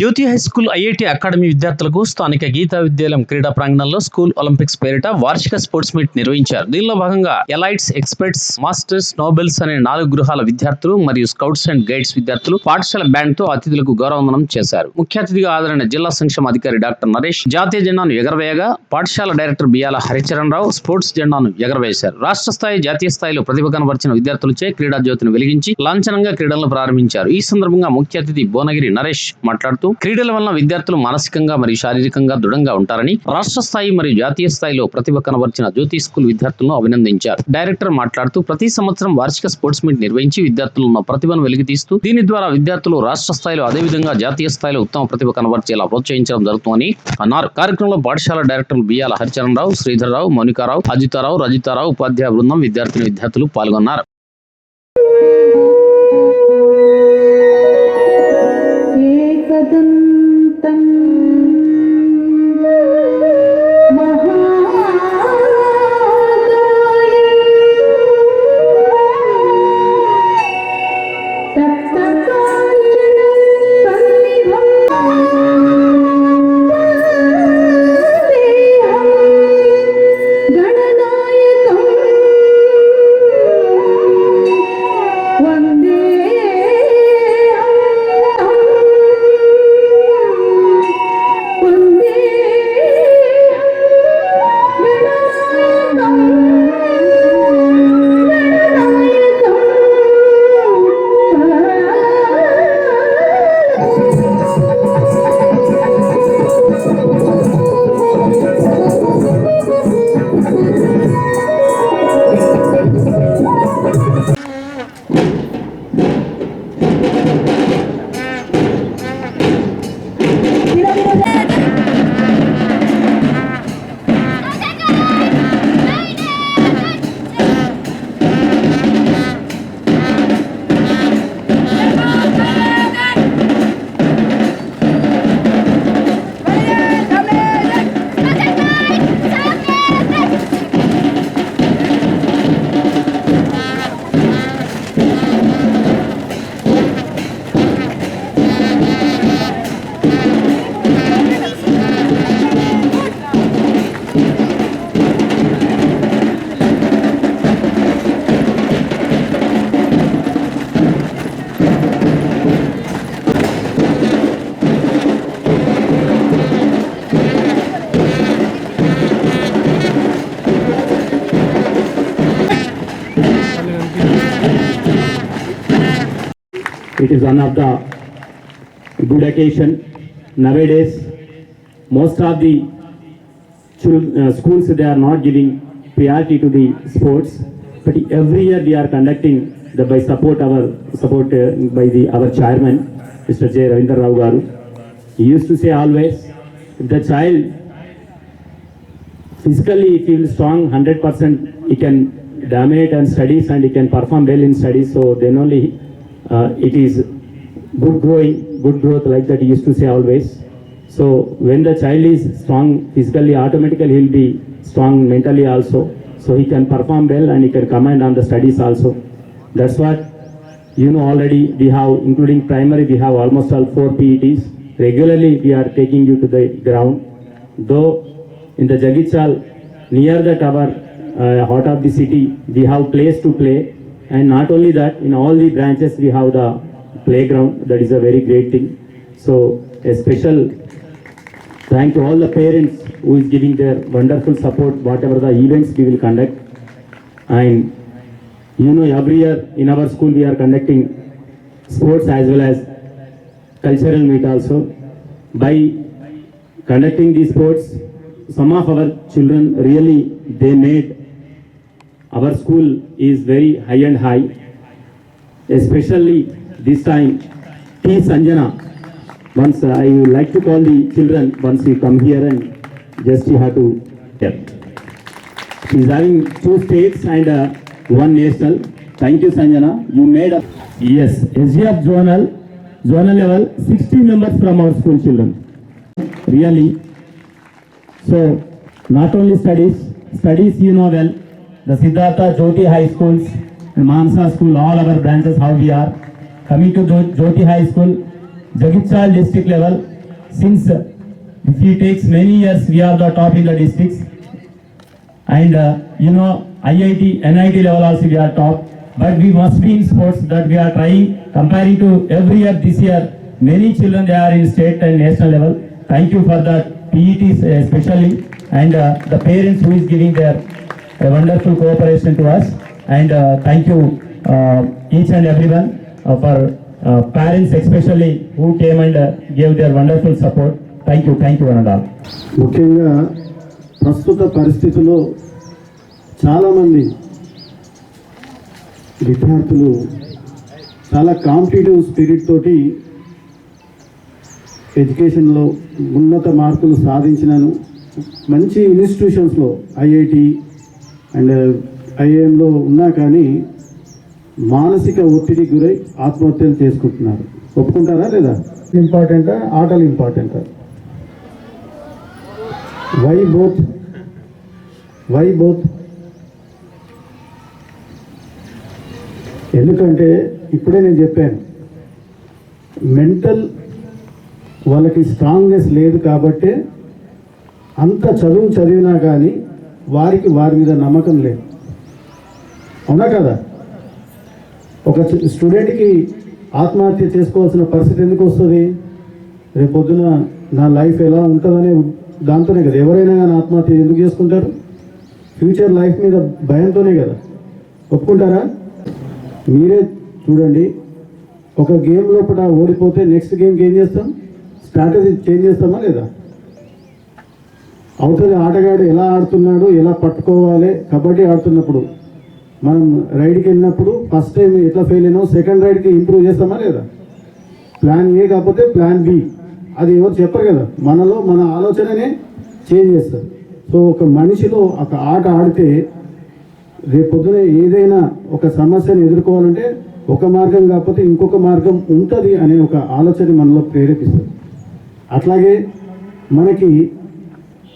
Jyothi high school IIT academy విద్యార్థులకు స్థానిక గీతా విద్యాలయం క్రీడా ప్రాంగణంలో స్కూల్ ఒలింపిక్స్ పేరిట వార్షిక స్పోర్ట్స్ మీట్ నిర్వహించారు. దీనిలో భాగంగా ఎలైట్స్ ఎక్స్పర్ట్స్ మాస్టర్స్ నోబెల్స్ అనే నాలుగు గృహాల విద్యార్థులు మరియు స్కౌట్స్ అండ్ గైడ్స్ విద్యార్థులు పాఠశాల బ్యాండ్తో అతిథులకు గౌరవందనం చేశారు. ముఖ్య అతిథిగా హాజరైన జిల్లా సంక్షేమ అధికారి డాక్టర్ నరేష్ జాతీయ జెండాను ఎగరవేయగా పాఠశాల డైరెక్టర్ బియాల హరిచరణ్ రావు స్పోర్ట్స్ జెండాను ఎగరవేశారు. రాష్ట్ర స్థాయి జాతీయ స్థాయిలో ప్రతిభ కనబరిచిన విద్యార్థులచే క్రీడా జ్యోతిని వెలిగించి లాంఛనంగా క్రీడలను ప్రారంభించారు. ఈ సందర్భంగా ముఖ్య అతిథి భువనగిరి నరేష్ మాట్లాడుతూ క్రీడల వలన విద్యార్థులు మానసికంగా మరియు శారీరకంగా దృఢంగా ఉంటారని రాష్ట్ర స్థాయి మరియు జాతీయ స్థాయిలో ప్రతిభ కనబర్చిన జ్యోతి స్కూల్ విద్యార్థులను అభినందించారు. డైరెక్టర్ మాట్లాడుతూ ప్రతి సంవత్సరం వార్షిక స్పోర్ట్స్ మీట్ నిర్వహించి విద్యార్థులు ఉన్న ప్రతిభను వెలికితీస్తూ దీని ద్వారా విద్యార్థులు రాష్ట్ర స్థాయిలో అదేవిధంగా జాతీయ స్థాయిలో ఉత్తమ ప్రతిభ కనబర్చేలా ప్రోత్సహించడం జరుగుతుందని అన్నారు. కార్యక్రమంలో పాఠశాల డైరెక్టర్లు బియ్యాల హరిచరణ్ రావు శ్రీధర్ రావు మౌనికారావు అజితారావు రజితారావు ఉపాధ్యాయ బృందం విద్యార్థిని విద్యార్థులు పాల్గొన్నారు. एकदन्तं It is one of the good occasion. Nowadays, most of the chil- uh, schools, they are not giving priority to the sports. But every year we are conducting the by support our support uh, by the our chairman, Mr. J. Ravindra Rao Garu. He used to say always, if the child physically feels strong 100% he can dominate and studies and he can perform well in studies so then only it is good growing good growth like that he used to say always. So when the child is strong physically automatically he'll be strong mentally also. So he can perform well and he can command on the studies also. That's what you know already we have including primary we have almost all four PETs regularly we are taking you to the ground. Though in the Jagichal, near that our uh, heart of the city, we have place to play. And not only that, in all the branches we have the playground. That is a very great thing. So a special thank to all the parents who is giving their wonderful support, whatever the events we will conduct. And you know, every year in our school we are conducting sports as well as cultural meet also. By conducting these sports, some of our children really they made our school is very high and high. Especially this time, T. Sanjana. Once I would like to call the children once you come here and just you have to tell. She is having two states and uh, one national. Thank you, Sanjana. You made a yes SGF zonal zonal level 60 members from our school children. Really. So not only studies, studies you know well. The Siddhartha Jyoti High Schools and Mansa School, all our branches how we are. Coming to Jyoti High School, Jagitchal district level. Since uh, if he takes many years, we are the top in the districts. And uh, you know, IIT, NIT level also we are top. But we must be in sports that we are trying, comparing to every year this year, many children they are in state and national level. Thank you for that, PETs especially, and uh, the parents who is giving their uh, wonderful cooperation to us. And uh, thank you uh, each and everyone uh, for uh, parents especially who came and uh, gave their wonderful support. Thank you, thank you one and all. ముఖ్యంగా ప్రస్తుత పరిస్థితుల్లో చాలామంది విద్యార్థులు చాలా competitive spirit తోటి ఎడ్యుకేషన్లో ఉన్నత మార్కులు సాధించినాను మంచి ఇన్స్టిట్యూషన్స్లో ఐఐటి అండ్ ఐఏఎంలో ఉన్నా కానీ మానసిక ఒత్తిడికి గురై ఆత్మహత్యలు చేసుకుంటున్నారు. ఒప్పుకుంటారా లేదా? ఇంపార్టెంటా? ఆటలు ఇంపార్టెంటా? వై బోత్ వై బోత్ ఎందుకంటే ఇప్పుడే నేను చెప్పాను. మెంటల్ వాళ్ళకి స్ట్రాంగ్నెస్ లేదు కాబట్టే అంత చదువు చదివినా కానీ వారికి వారి మీద నమ్మకం లేదు. అవునా కదా? ఒక స్టూడెంట్కి ఆత్మహత్య చేసుకోవాల్సిన పరిస్థితి ఎందుకు వస్తుంది? రేపు పొద్దున నా లైఫ్ ఎలా ఉంటుందనే దాంతోనే కదా. ఎవరైనా కానీ ఆత్మహత్య ఎందుకు చేసుకుంటారు? ఫ్యూచర్ లైఫ్ మీద భయంతోనే కదా. ఒప్పుకుంటారా? మీరే చూడండి. ఒక గేమ్ లోపల ఓడిపోతే నెక్స్ట్ గేమ్కి ఏం చేస్తాం? స్ట్రాటజీ చేంజ్ చేస్తామా లేదా? అవుతుంది ఆటగాడు ఎలా ఆడుతున్నాడు ఎలా పట్టుకోవాలి కబడ్డీ ఆడుతున్నప్పుడు. మనం రైడ్కి వెళ్ళినప్పుడు ఫస్ట్ టైం ఎట్లా ఫెయిల్ అయినావు సెకండ్ రైడ్కి ఇంప్రూవ్ చేస్తామా లేదా? ప్లాన్ ఏ కాకపోతే ప్లాన్ బి. అది ఎవరు చెప్పరు కదా. మనలో మన ఆలోచననే చేంజ్ చేస్తారు సో ఒక మనిషిలో ఒక ఆట ఆడితే రేపు ఏదైనా ఒక సమస్యను ఎదుర్కోవాలంటే ఒక మార్గం కాకపోతే ఇంకొక మార్గం ఉంటుంది అనే ఒక ఆలోచన మనలో ప్రేరేపిస్తుంది. అట్లాగే మనకి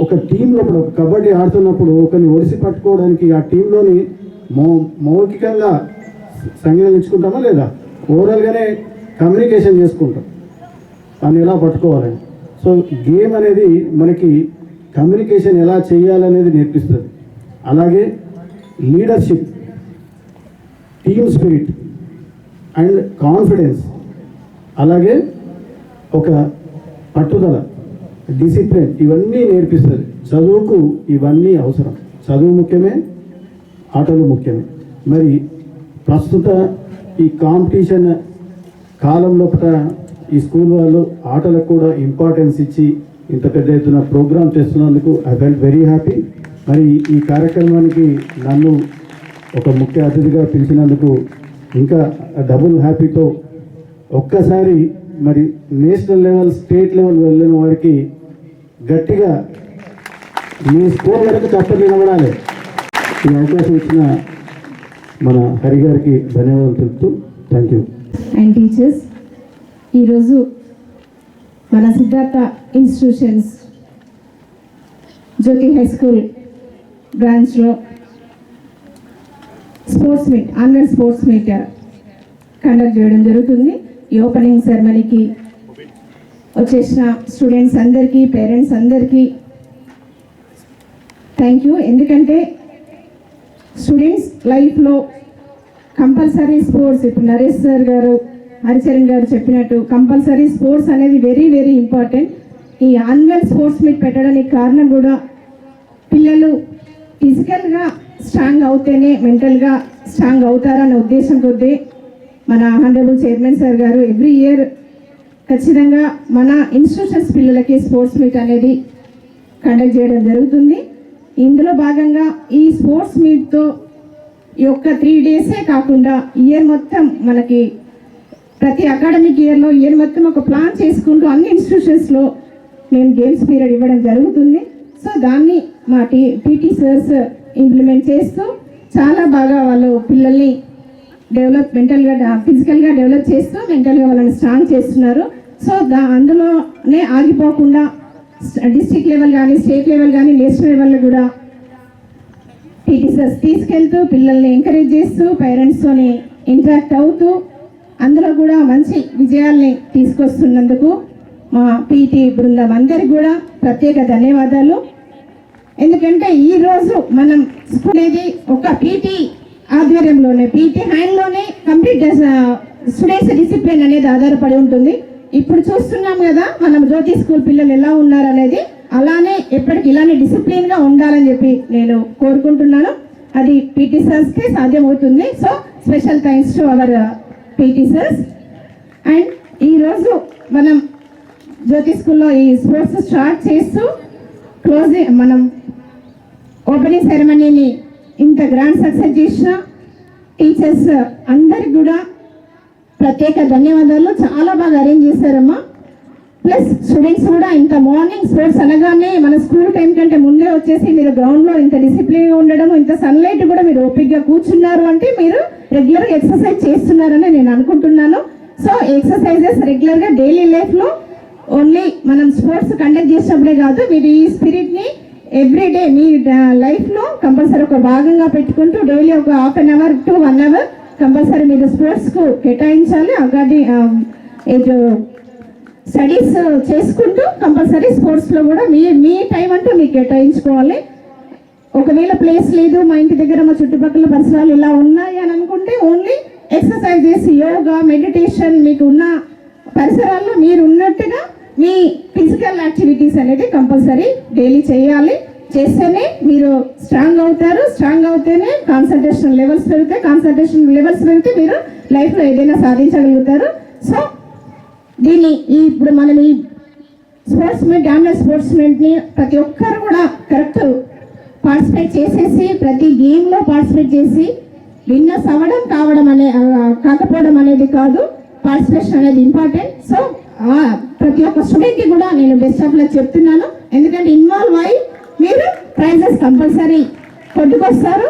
ఒక టీం లోపల ఒక కబడ్డీ ఆడుతున్నప్పుడు ఒకరిని ఒడిసి పట్టుకోవడానికి ఆ టీంలోని మౌ మౌఖికంగా సంగీతం ఇచ్చుకుంటామా లేదా? ఓవరాల్గానే కమ్యూనికేషన్ చేసుకుంటాం. దాన్ని ఎలా పట్టుకోవాలని. సో గేమ్ అనేది మనకి కమ్యూనికేషన్ ఎలా చేయాలనేది నేర్పిస్తుంది. అలాగే leadership team spirit and confidence. అలాగే ఒక పట్టుదల. డిసిప్లిన్ ఇవన్నీ నేర్పిస్తుంది. చదువుకు ఇవన్నీ అవసరం. చదువు ముఖ్యమే ఆటలు ముఖ్యమే. మరి ప్రస్తుత ఈ కాంపిటీషన్ కాలం లోపల ఈ స్కూల్ వాళ్ళు ఆటలకు కూడా ఇంపార్టెన్స్ ఇచ్చి ఇంత పెద్ద ఎత్తున ప్రోగ్రామ్ చేస్తున్నందుకు ఐ ఫెల్ట్ వెరీ హ్యాపీ మరి ఈ కార్యక్రమానికి నన్ను ఒక ముఖ్య అతిథిగా పిలిచినందుకు ఇంకా డబుల్ హ్యాపీతో ఒక్కసారి మరి నేషనల్ లెవెల్ స్టేట్ లెవెల్ వెళ్ళిన వారికి గట్టిగా మీ స్కూల్ వరకు చప్పట్లు నిలబడాలి. ఈ అవకాశం ఇచ్చిన మన హరి గారికి ధన్యవాదాలు తెలుపుతూ థ్యాంక్ యూ అండ్ టీచర్స్ ఈరోజు మన Siddhartha institutions Jyothi high school బ్రాంచ్లో sports meet online sports meet conduct చేయడం జరుగుతుంది. ఈ ఓపెనింగ్ సెరమనీకి వచ్చేసిన స్టూడెంట్స్ అందరికీ పేరెంట్స్ అందరికీ థ్యాంక్ యూ ఎందుకంటే స్టూడెంట్స్ లైఫ్లో కంపల్సరీ స్పోర్ట్స్ ఇప్పుడు నరేష్ సార్ గారు హరిచరణ్ గారు చెప్పినట్టు కంపల్సరీ స్పోర్ట్స్ అనేది వెరీ వెరీ ఇంపార్టెంట్ ఈ ఆన్యువల్ స్పోర్ట్స్ మీట్ పెట్టడానికి కారణం కూడా పిల్లలు ఫిజికల్గా స్ట్రాంగ్ అవుతేనే మెంటల్గా స్ట్రాంగ్ అవుతారనే ఉద్దేశం కొద్దీ మన ఆనరబుల్ చైర్మన్ సార్ గారు ఎవ్రీ ఇయర్ ఖచ్చితంగా మన ఇన్స్టిట్యూషన్స్ పిల్లలకి స్పోర్ట్స్ మీట్ అనేది కండక్ట్ చేయడం జరుగుతుంది. ఇందులో భాగంగా ఈ స్పోర్ట్స్ మీట్తో ఈ యొక్క త్రీ డేసే కాకుండా ఇయర్ మొత్తం మనకి ప్రతి అకాడమిక్ ఇయర్లో ఇయర్ మొత్తం ఒక ప్లాన్ చేసుకుంటూ అన్ని ఇన్స్టిట్యూషన్స్లో మేము గేమ్స్ పీరియడ్ ఇవ్వడం జరుగుతుంది. సో దాన్ని మా టీ పీటీ సర్స్ ఇంప్లిమెంట్ చేస్తూ చాలా బాగా వాళ్ళు పిల్లల్ని డెవలప్ మెంటల్గా ఫిజికల్గా డెవలప్ చేస్తూ మెంటల్గా వాళ్ళని స్ట్రాంగ్ చేస్తున్నారు. సో దా అందులోనే ఆగిపోకుండా డిస్టిక్ లెవెల్ కానీ స్టేట్ లెవెల్ కానీ నేషనల్ లెవెల్లో కూడా టీచర్స్ తీసుకెళ్తూ పిల్లల్ని ఎంకరేజ్ చేస్తూ పేరెంట్స్తోని ఇంటరాక్ట్ అవుతూ అందులో కూడా మంచి విజయాల్ని తీసుకొస్తున్నందుకు మా పీటీ బృందం అందరికి కూడా ప్రత్యేక ధన్యవాదాలు. ఎందుకంటే ఈరోజు మనం స్కూల్ అనేది ఒక పీటీ ఆధ్వర్యంలోనే పీటీ హ్యాండ్లోనే కంప్లీట్ స్టూడెంట్స్ డిసిప్లిన్ అనేది ఆధారపడి ఉంటుంది. ఇప్పుడు చూస్తున్నాం కదా మనం జ్యోతి స్కూల్ పిల్లలు ఎలా ఉన్నారు అనేది అలానే ఎప్పటికి ఇలానే డిసిప్లిన్గా ఉండాలని చెప్పి నేను కోరుకుంటున్నాను. అది పీటీ సర్స్కే సాధ్యమవుతుంది. So special thanks to our PT sirs and ఈరోజు మనం జ్యోతి స్కూల్లో ఈ స్పోర్ట్స్ స్టార్ట్ చేస్తూ క్లోజ్ మనం ఓపెనింగ్ సెరమనీని ఇంత గ్రాండ్ సక్సెస్ చేసిన టీచర్స్ అందరికి కూడా ప్రత్యేక ధన్యవాదాలు. చాలా బాగా అరేంజ్ చేశారమ్మా. ప్లస్ స్టూడెంట్స్ కూడా ఇంత మార్నింగ్ స్పోర్ట్స్ అనగానే మన స్కూల్ టైం కంటే ముందే వచ్చేసి మీరు గ్రౌండ్లో ఇంత డిసిప్లిన్ ఉండడం ఇంత సన్లైట్ కూడా మీరు ఓపిక్గా కూర్చున్నారు అంటే మీరు రెగ్యులర్గా ఎక్సర్సైజ్ చేస్తున్నారని నేను అనుకుంటున్నాను. సో ఎక్సర్సైజెస్ రెగ్యులర్గా డైలీ లైఫ్లో ఓన్లీ మనం స్పోర్ట్స్ కండక్ట్ చేసినప్పుడే కాదు మీరు ఈ స్పిరిట్ని ఎవ్రీడే మీ లైఫ్లో కంపల్సరీ ఒక భాగంగా పెట్టుకుంటూ డైలీ ఒక half an hour to one hour compulsory మీరు స్పోర్ట్స్కు కేటాయించాలి. అగాది ఇటు స్టడీస్ చేసుకుంటూ కంపల్సరీ స్పోర్ట్స్లో కూడా మీ మీ టైం అంటూ మీకు కేటాయించుకోవాలి. ఒకవేళ ప్లేస్ లేదు మా ఇంటి దగ్గర మా చుట్టుపక్కల పరిసరాలు ఇలా ఉన్నాయి అని అనుకుంటే ఓన్లీ ఎక్సర్సైజెస్ యోగా మెడిటేషన్ మీకు ఉన్న పరిసరాల్లో మీరు ఉన్నట్టుగా మీ ఫిజికల్ యాక్టివిటీస్ అనేది కంపల్సరీ డైలీ చేయాలి. చేస్తేనే మీరు స్ట్రాంగ్ అవుతారు. స్ట్రాంగ్ అవుతేనే కాన్సన్ట్రేషన్ లెవెల్స్ పెరుగుతాయి. కాన్సన్ట్రేషన్ లెవెల్స్ పెరిగితే మీరు లైఫ్లో ఏదైనా సాధించగలుగుతారు. సో దీన్ని ఈ ఇప్పుడు మనం ఈ స్పోర్ట్స్ మీట్ డామినర్ స్పోర్ట్స్ మీట్ని ప్రతి ఒక్కరు కూడా కరెక్ట్ పార్టిసిపేట్ చేసేసి ప్రతి గేమ్లో పార్టిసిపేట్ చేసి విన్నర్స్ అవ్వడం కావడం అనే కాకపోవడం అనేది కాదు. పార్టిసిపేషన్ అనేది ఇంపార్టెంట్ సో ప్రతి ఒక్క స్టూడెంట్కి కూడా నేను బెస్ట్ ఆఫ్ లక్ చెప్తున్నాను. ఎందుకంటే ఇన్వాల్వ్ అయ్యి మీరు ప్రైజెస్ కంపల్సరీ కొట్టుకొస్తారు.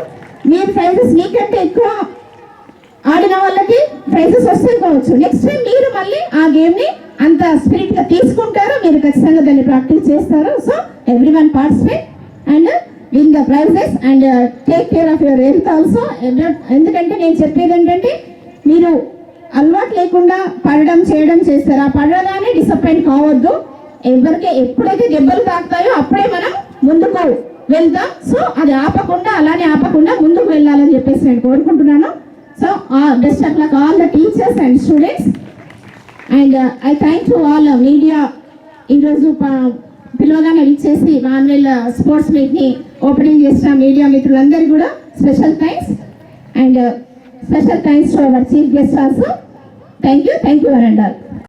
మీరు ప్రైజెస్ మీకంటే ఎక్కువ ఆడిన వాళ్ళకి ప్రైజెస్ వస్తాయి కావచ్చు నెక్స్ట్ టైం మీరు మళ్ళీ ఆ గేమ్ని అంత స్పిరిట్గా తీసుకుంటారు మీరు ఖచ్చితంగా దాన్ని ప్రాక్టీస్ చేస్తారు. So every one participate and win the prizes and take care of your health also ఎందుకంటే నేను చెప్పేది ఏంటంటే మీరు అలవాటు లేకుండా పడడం చేయడం చేస్తారు? ఆ పడగానే డిసప్పాయింట్ కావద్దు. ఎవరికి ఎప్పుడైతే దెబ్బలు తాకుతాయో అప్పుడే మనం ముందుకు వెళ్తాం. సో అది ఆపకుండా అలానే ఆపకుండా ముందుకు వెళ్ళాలని చెప్పేసి నేను కోరుకుంటున్నాను. So best of luck all the teachers and students and I thank to all media ఈరోజు పిలవగానే ఇచ్చేసి మా స్పోర్ట్స్ మీట్ని ఓపెనింగ్ చేసిన మీడియా మిత్రులందరూ కూడా special thanks and special thanks to our chief guest also thank you thank you one and all